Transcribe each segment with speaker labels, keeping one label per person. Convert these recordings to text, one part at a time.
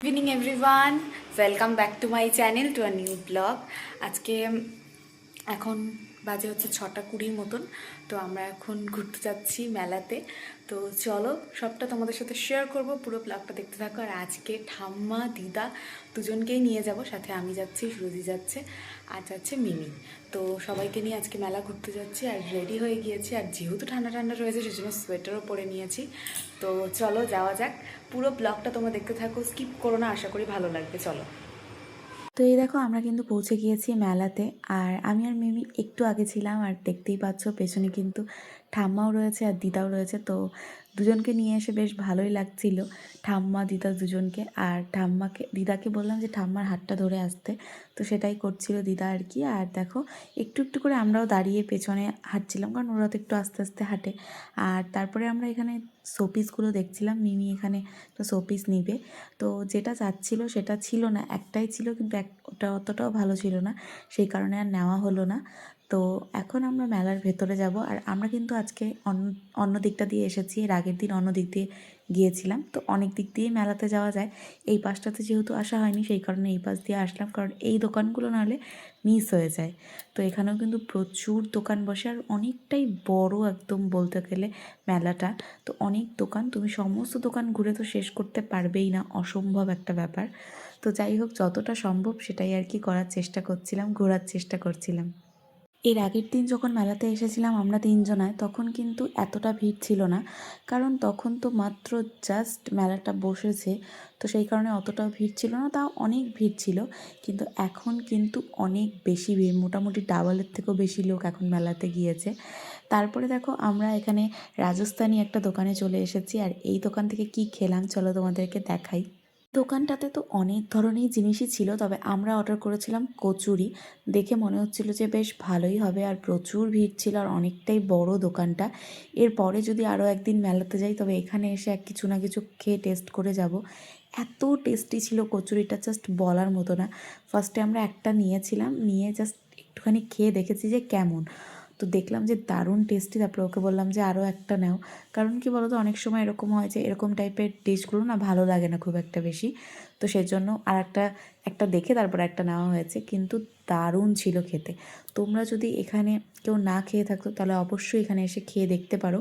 Speaker 1: Evening everyone welcome back to my channel to a new blog আজকে এখন বাজে হচ্ছে ছটা কুড়ির মতন। তো আমরা এখন ঘুরতে যাচ্ছি মেলাতে। তো চলো, সবটা তোমাদের সাথে শেয়ার করব, পুরো ব্লগটা দেখতে থাকো। আর আজকে ঠাম্মা, দিদা দুজনকেই নিয়ে যাব, সাথে আমি যাচ্ছি, সুরজি যাচ্ছে, আর যাচ্ছে মিমি। তো সবাইকে নিয়ে আজকে মেলা ঘুরতে যাচ্ছি, আর রেডি হয়ে গিয়েছি। আর যেহেতু ঠান্ডা ঠান্ডা রয়েছে সেজন্য সোয়েটারও পরে নিয়েছি। তো চলো, যাওয়া যাক। পুরো ব্লগটা তোমরা দেখতে থাকো স্কিপ করো না, আশা করি ভালো লাগবে। চলো।
Speaker 2: তো এই দেখো, আমরা কিন্তু পৌঁছে গিয়েছি মেলাতে। আর আমি আর মিমি একটু আগে ছিলাম, আর দেখতেই পাচ্ছ পেছনে কিন্তু ঠাম্মাও রয়েছে আর দিদাও রয়েছে। তো দুজনকে নিয়ে এসে বেশ ভালোই লাগছিল। ঠাম্মা, দিদা দুজনকে। আর ঠাম্মাকে, দিদাকে বললাম যে, ঠাম্মার হাতটা ধরে আসতে। তো সেটাই করছিল দিদা আর কি। আর দেখো, একটু একটু করে আমরাও দাঁড়িয়ে পেছনে হাঁটছিলাম, কারণ ওরা তো একটু আস্তে আস্তে হাঁটে। আর তারপরে আমরা এখানে শোপিসগুলো দেখছিলাম, মিমি এখানে একটা শোপিস নিবে। তো যেটা চাচ্ছিল সেটা ছিল না, একটাই ছিল, কিন্তু এক, ওটা অতটাও ভালো ছিল না। সেই কারণে আর নেওয়া হলো না। তো এখন আমরা মেলার ভেতরে যাব আর আমরা কিন্তু আজকে অন্য অন্য দিকটা দিয়ে এসেছি। এর আগের দিন অন্য দিক দিয়ে গিয়েছিলাম। তো অনেক দিক দিয়েই মেলাতে যাওয়া যায়। এই পাশটাতে যেহেতু আসা হয়নি সেই কারণে এই পাশ দিয়ে আসলাম কারণ এই দোকানগুলো নাহলে মিস হয়ে যায়। তো এখানেও কিন্তু প্রচুর দোকান বসে আর অনেকটাই বড় একদম বলতে গেলে মেলাটা। তো অনেক দোকান, তুমি সমস্ত দোকান ঘুরে তো শেষ করতে পারবেই না, অসম্ভব একটা ব্যাপার। তো যাই হোক, যতটা সম্ভব সেটাই আর কি করার চেষ্টা করছিলাম, ঘোরার চেষ্টা করছিলাম। এর আগের দিন যখন মেলাতে এসেছিলাম আমরা তিনজনায়, তখন কিন্তু এতটা ভিড় ছিল না। কারণ তখন তো মাত্র জাস্ট মেলাটা বসেছে, তো সেই কারণে অতটাও ভিড় ছিল না, তাও অনেক ভিড় ছিল। কিন্তু এখন কিন্তু অনেক বেশি ভিড়, মোটামুটি ডাবলের থেকেও বেশি লোক এখন মেলাতে গিয়েছে। তারপরে দেখো আমরা এখানে রাজস্থানি একটা দোকানে চলে এসেছি, আর এই দোকান থেকে কি খেলাম চলো তোমাদেরকে দেখাই। দোকানটাতে তো অনেক ধরনের জিনিসই ছিল, তবে আমরা অর্ডার করেছিলাম কচুরি। দেখে মনে হচ্ছিল যে বেশ ভালোই হবে আর প্রচুর ভিড় ছিল আর অনেকটাই বড় দোকানটা। এরপরে যদি আরও একদিন মেলাতে যাই, তবে এখানে এসে এক কিছু না কিছু খেয়ে টেস্ট করে যাব। এত টেস্টি ছিল কচুরিটা জাস্ট বলার মতো না। ফার্স্টে আমরা একটা নিয়েছিলাম, নিয়ে জাস্ট একটুখানি খেয়ে দেখেছি যে কেমন। তো দেখলাম যে দারুণ টেস্টি তারপরে ওকে বললাম যে আরও একটা নাও। কারণ কি বলতো, অনেক সময় এরকম হয় যে এরকম টাইপের ডিশগুলো না ভালো লাগে না খুব একটা বেশি। তো সেজন্য আর একটা একটা দেখে তারপর একটা নেওয়া হয়েছে। কিন্তু দারুণ ছিল খেতে। তোমরা যদি এখানে কেউ না খেয়ে থাকতো, তাহলে অবশ্যই এখানে এসে খেয়ে দেখতে পারো।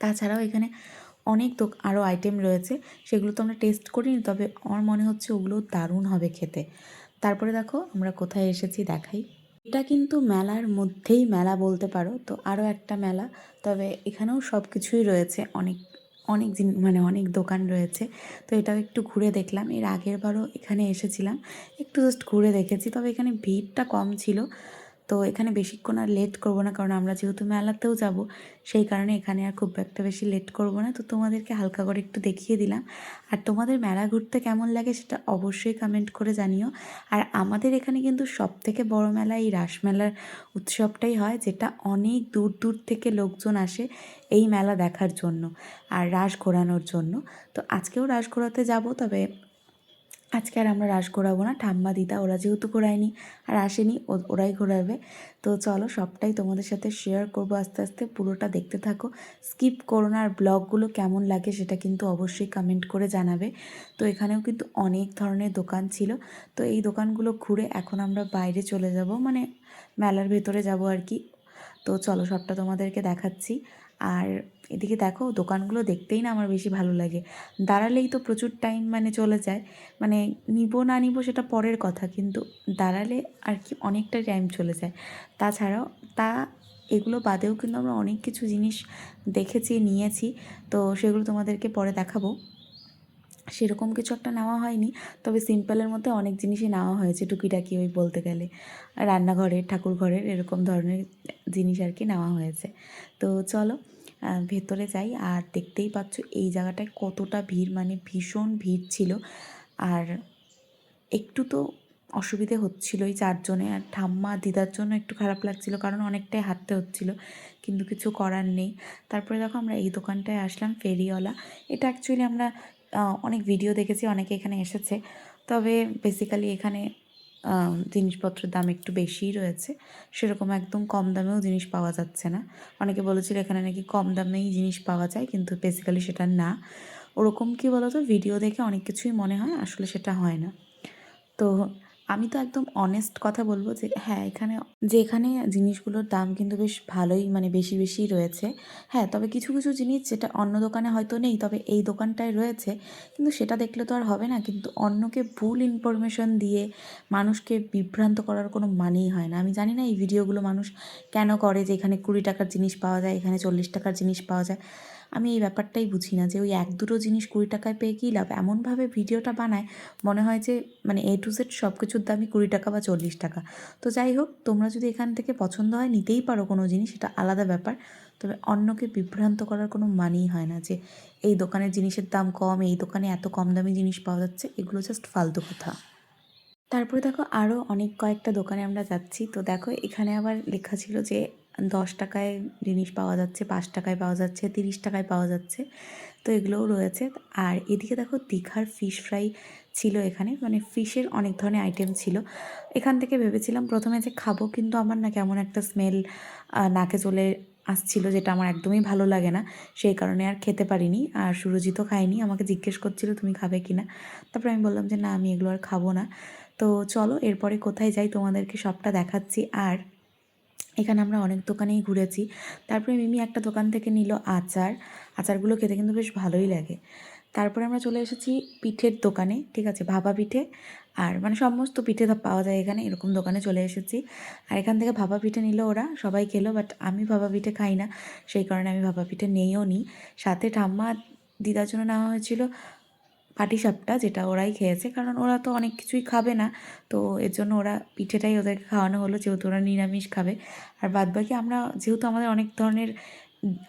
Speaker 2: তাছাড়াও এখানে অনেক তো আরও আইটেম রয়েছে। সেগুলো তো আমরা টেস্ট করিনি, তবে আমার মনে হচ্ছে ওগুলো দারুণ হবে খেতে। তারপরে দেখো আমরা কোথায় এসেছি দেখাই। এটা কিন্তু মেলার মধ্যেই মেলা বলতে পারো। তো আরও একটা মেলা। তবে এখানেও সব কিছুই রয়েছে। অনেক অনেক দিন মানে অনেক দোকান রয়েছে। তো এটাও একটু ঘুরে দেখলাম। এর আগের বারও এখানে এসেছিলাম। একটু জাস্ট ঘুরে দেখেছি। তবে এখানে ভিড়টা কম ছিল। তো এখানে বেশিক্ষণ আর লেট করব না, কারণ আমরা যেহেতু মেলাতেও যাব, সেই কারণে এখানে আর খুব একটা বেশি লেট করব না। তো তোমাদেরকে হালকা করে একটু দেখিয়ে দিলাম। আর তোমাদের মেলা ঘুরতে কেমন লাগে সেটা অবশ্যই কমেন্ট করে জানিও। আর আমাদের এখানে কিন্তু সব থেকে বড় মেলা এই রাসমেলার উৎসবটাই হয়, যেটা অনেক দূর দূর থেকে লোকজন আসে এই মেলা দেখার জন্য আর রাস ঘোরানোর জন্য। তো আজকেও রাস ঘোরাতে যাব, তবে আজকে আর আমরা রাস ঘোরাবো না, ঠাম্মা, দিদা ওরা যেহেতু ঘোরায়নি আর আসেনি ওরাই ঘোরাবে। তো চলো সবটাই তোমাদের সাথে শেয়ার করব আস্তে আস্তে, পুরোটা দেখতে থাকো। স্কিপ করো না আর ব্লগগুলো কেমন লাগে সেটা কিন্তু অবশ্যই কমেন্ট করে জানাবে। তো এখানেও কিন্তু অনেক ধরনের দোকান ছিল। তো এই দোকানগুলো ঘুরে এখন আমরা বাইরে চলে যাব মানে মেলার ভেতরে যাব আর কি। তো চলো সবটা তোমাদেরকে দেখাচ্ছি। আর এদিকে দেখো দোকানগুলো দেখতেই না আমার বেশি ভালো লাগে। দাঁড়ালেই তো প্রচুর টাইম মানে চলে যায়। মানে নিব না নিব সেটা পরের কথা, কিন্তু দাঁড়ালে আর কি অনেকটা টাইম চলে যায়। তাছাড়াও তা এগুলো বাদেও কিন্তু আমরা অনেক কিছু জিনিস দেখেছি, নিয়েছি, তো সেগুলো তোমাদেরকে পরে দেখাবো। সেরকম কিছু একটা নেওয়া হয়নি। তবে সিম্পলের মধ্যে অনেক জিনিসই নেওয়া হয়েছে টুকিটাকি ওই বলতে গেলে। রান্নাঘরের ঠাকুর ঘরের এরকম ধরনের জিনিস আর কি নেওয়া হয়েছে। তো চলো ভেতরে যাই। আর দেখতেই পাচ্ছ এই জায়গাটায় কতটা ভিড় মানে ভীষণ ভিড় ছিল। আর একটু তো অসুবিধে হচ্ছিলোই চারজনে। আর ঠাম্মা দিদার জন্য একটু খারাপ লাগছিল, কারণ অনেকটাই হাঁটতে হচ্ছিল। কিন্তু কিছু করার নেই। তারপরে দেখো আমরা এই দোকানটায় আসলাম, ফেরিওয়ালা। এটা অ্যাকচুয়ালি আমরা অনেক ভিডিও দেখেছি, অনেকে এখানে এসেছে। তবে বেসিক্যালি এখানে জিনিসপত্রের দাম একটু বেশিই রয়েছে। সেরকম একদম কম দামেও জিনিস পাওয়া যাচ্ছে না। অনেকে বলেছিল এখানে নাকি কম দামেই জিনিস পাওয়া যায়, কিন্তু বেসিক্যালি সেটা না। ওরকম কি বলতো? ভিডিও দেখে অনেক কিছুই মনে হয়, আসলে সেটা হয় না। তো আমি তো একদম অনেস্ট কথা বলব যে হ্যাঁ এখানে যে এখানে জিনিসগুলোর দাম কিন্তু বেশ ভালোই মানে বেশি বেশি রয়েছে। হ্যাঁ তবে কিছু কিছু জিনিস যেটা অন্য দোকানে হয়তো নেই, তবে এই দোকানটায় রয়েছে, কিন্তু সেটা দেখলে তো আর হবে না। কিন্তু অন্যকে ভুল ইনফরমেশন দিয়ে মানুষকে বিভ্রান্ত করার কোনো মানেই হয় না। আমি জানি না এই ভিডিওগুলো মানুষ কেন করে যে এখানে কুড়ি টাকার জিনিস পাওয়া যায়, এখানে চল্লিশ টাকার জিনিস পাওয়া যায়। আমি এই ব্যাপারটাই বুঝি না যে ওই এক দুটো জিনিস কুড়ি টাকায় পেয়ে কী লাভ? এমনভাবে ভিডিওটা বানায়, মনে হয় যে মানে এ টু জেড সব কিছুর দামই কুড়ি টাকা বা চল্লিশ টাকা। তো যাই হোক, তোমরা যদি এখান থেকে পছন্দ হয়, নিতেই পারো কোনো জিনিস, এটা আলাদা ব্যাপার। তবে অন্যকে বিভ্রান্ত করার কোনো মানেই হয় না যে, এই দোকানের জিনিসের দাম কম, এই দোকানে এত কম দামি জিনিস পাওয়া যাচ্ছে, এগুলো জাস্ট ফালতু কথা। তারপরে দেখো আরও অনেক কয়েকটা দোকানে আমরা যাচ্ছি। তো দেখো, এখানে আবার লেখা ছিল যে দশ টাকায় জিনিস পাওয়া যাচ্ছে, পাঁচ টাকায় পাওয়া যাচ্ছে, তিরিশ টাকায় পাওয়া যাচ্ছে। তো এগুলোও রয়েছে। আর এদিকে দেখো দীঘার ফিশ ফ্রাই ছিল এখানে। মানে ফিশের অনেক ধরনের আইটেম ছিল। এখান থেকে ভেবেছিলাম প্রথমে যে খাব, কিন্তু আমার না কেমন একটা স্মেল নাকে চলে আসছিল, যেটা আমার একদমই ভালো লাগে না। সেই কারণে আর খেতে পারিনি। আর সুরজিতও খায়নি। আমাকে জিজ্ঞেস করছিল, তুমি খাবে কি না? তারপরে আমি বললাম যে, না, আমি এগুলো আর খাব না। তো চলো, এরপরে কোথায় যাই তোমাদেরকে সবটা দেখাচ্ছি। আর এখানে আমরা অনেক দোকানেই ঘুরেছি। তারপরে মিমি একটা দোকান থেকে নিল আচার। আচারগুলো খেতে কিন্তু বেশ ভালোই লাগে। তারপরে আমরা চলে এসেছি পিঠের দোকানে, ঠিক আছে? ভাপা পিঠে। আর মানে সমস্ত পিঠে পাওয়া যায় এখানে, এরকম দোকানে চলে এসেছি। আর এখান থেকে ভাপা পিঠে নিল ওরা, সবাই খেলো, বাট আমি ভাপা পিঠে খাই না। সেই কারণে আমি ভাপা পিঠে নেইও নি। সাথে ঠাম্মা দিদার জন্য নেওয়া হয়েছিল পাটিসাপটা যেটা ওরাই খেয়েছে, কারণ ওরা তো অনেক কিছুই খাবে না। তো এর জন্য ওরা পিঠেটাই ওদেরকে খাওয়ানো হলো, যেহেতু ওরা নিরামিষ খাবে। আর বাদবাকি আমরা, যেহেতু আমাদের অনেক ধরনের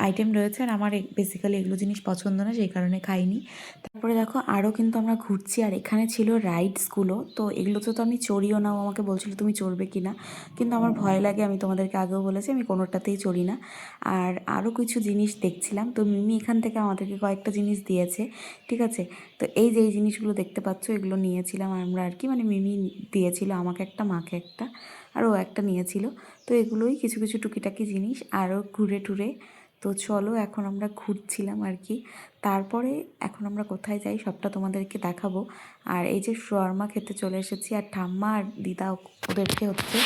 Speaker 2: আইটেম রয়েছে আর আমার বেসিক্যালি এগুলো জিনিস পছন্দ না, সেই কারণে খাইনি। তারপরে দেখো আরও কিন্তু আমরা ঘুরছি, আর এখানে ছিল রাইডসগুলো তো এগুলোতে তো আমি চড়িও না আমাকে বলছিল, তুমি চড়বে কি না কিন্তু আমার ভয় লাগে, আমি তোমাদেরকে আগেও বলেছি, আমি কোনোটাতেই চড়ি না। আর আরও কিছু জিনিস দেখছিলাম, তো মিমি এখান থেকে আমাদেরকে কয়েকটা জিনিস দিয়েছে, ঠিক আছে? তো এই যে এই জিনিসগুলো দেখতে পাচ্ছ, এগুলো নিয়েছিলাম আমরা আর কি মানে মিমি দিয়েছিল, আমাকে একটা, মাকে একটা, আর ও একটা নিয়েছিল। তো এগুলোই কিছু কিছু টুকিটাকি জিনিস আরও ঘুরে টুরে তো চলো এখন আমরা ঘুরছিলাম আর কি। তারপরে এখন আমরা কোথায় যাই সবটা তোমাদেরকে দেখাবো। আর এই যে শর্মা খেতে চলে এসেছি আর ঠাম্মা আর দিদা ওদেরকে হচ্ছে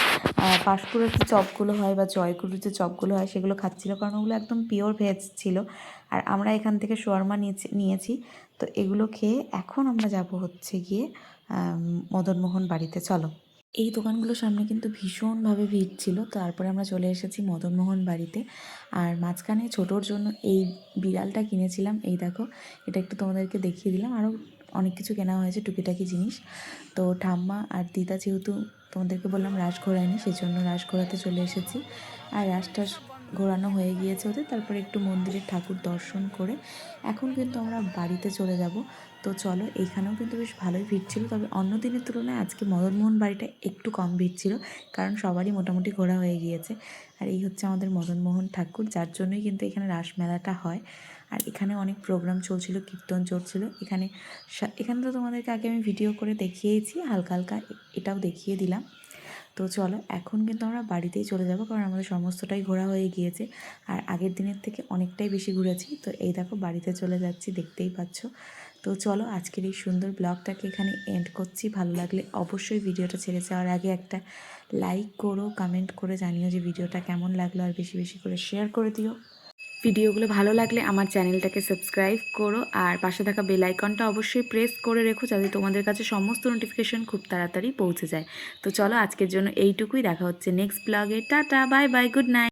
Speaker 2: পাঁশকুড়ের যে চপগুলো হয় বা জয়গুরুর যে চপগুলো হয় সেগুলো খাচ্ছিলো কারণ ওগুলো একদম পিওর ভেজ ছিল। আর আমরা এখান থেকে শর্মা নিয়েছি নিয়েছি। তো এগুলো খেয়ে এখন আমরা যাব হচ্ছে গিয়ে মদনমোহন বাড়িতে। চলো। এই দোকানগুলোর সামনে কিন্তু ভীষণভাবে ভিড় ছিল। তারপরে আমরা চলে এসেছি মদনমোহন বাড়িতে। আর মাঝখানে ছোটোর জন্য এই বিড়ালটা কিনেছিলাম। এই দেখো, এটা একটু তোমাদেরকে দেখিয়ে দিলাম। আরও অনেক কিছু কেনা হয়েছে, টুকিটাকি জিনিস। তো ঠাম্মা আর দিদা যেহেতু তোমাদেরকে বললাম রাস ঘোরায়নি সেই জন্য রাস ঘোরাতে চলে এসেছি। আর রাসটা ঘোরানো হয়ে গিয়েছে ওদের। তারপরে একটু মন্দিরের ঠাকুর দর্শন করে এখন কিন্তু আমরা বাড়িতে চলে যাব। তো চলো, এইখানেও কিন্তু বেশ ভালোই ভিড় ছিল। তবে অন্য দিনের তুলনায় আজকে মদনমোহন বাড়িটা একটু কম ভিড় ছিল, কারণ সবারই মোটামুটি ঘোরা হয়ে গিয়েছে। আর এই হচ্ছে আমাদের মদনমোহন ঠাকুর, যার জন্যই কিন্তু এখানে রাসমেলাটা হয়। আর এখানে অনেক প্রোগ্রাম চলছিল, কীর্তন চলছিল। এখানে এখানে তো তোমাদেরকে আগে আমি ভিডিও করে দেখিয়েছি, হালকা হালকা এটাও দেখিয়ে দিলাম। তো চলো, এখন কিন্তু আমরা বাড়িতেই চলে যাব, কারণ আমাদের সমস্তটাই ঘোরা হয়ে গিয়েছে। আর আগের দিনের থেকে অনেকটাই বেশি ঘুরেছি। তো এই দেখো, বাড়িতে চলে যাচ্ছি, দেখতেই পাচ্ছ। তো চলো আজকের এই সুন্দর ব্লগটাকে এখানে এন্ড করছি। ভালো লাগলে অবশ্যই ভিডিওটা ছেড়ে যাওয়ার আগে একটা লাইক করো কমেন্ট করে জানিও যে ভিডিওটা কেমন লাগল আর বেশি বেশি করে শেয়ার করে দিও।
Speaker 1: ভিডিওগুলো ভালো লাগলে আমার চ্যানেলটাকে সাবস্ক্রাইব করো আর পাশে থাকা বেল আইকনটা অবশ্যই প্রেস করে রেখো যাতে তোমাদের কাছে সমস্ত নোটিফিকেশন খুব তাড়াতাড়ি পৌঁছে যায়। তো চলো আজকের জন্য এইটুকুই। দেখা হচ্ছে নেক্সট ব্লগে tata bye bye good night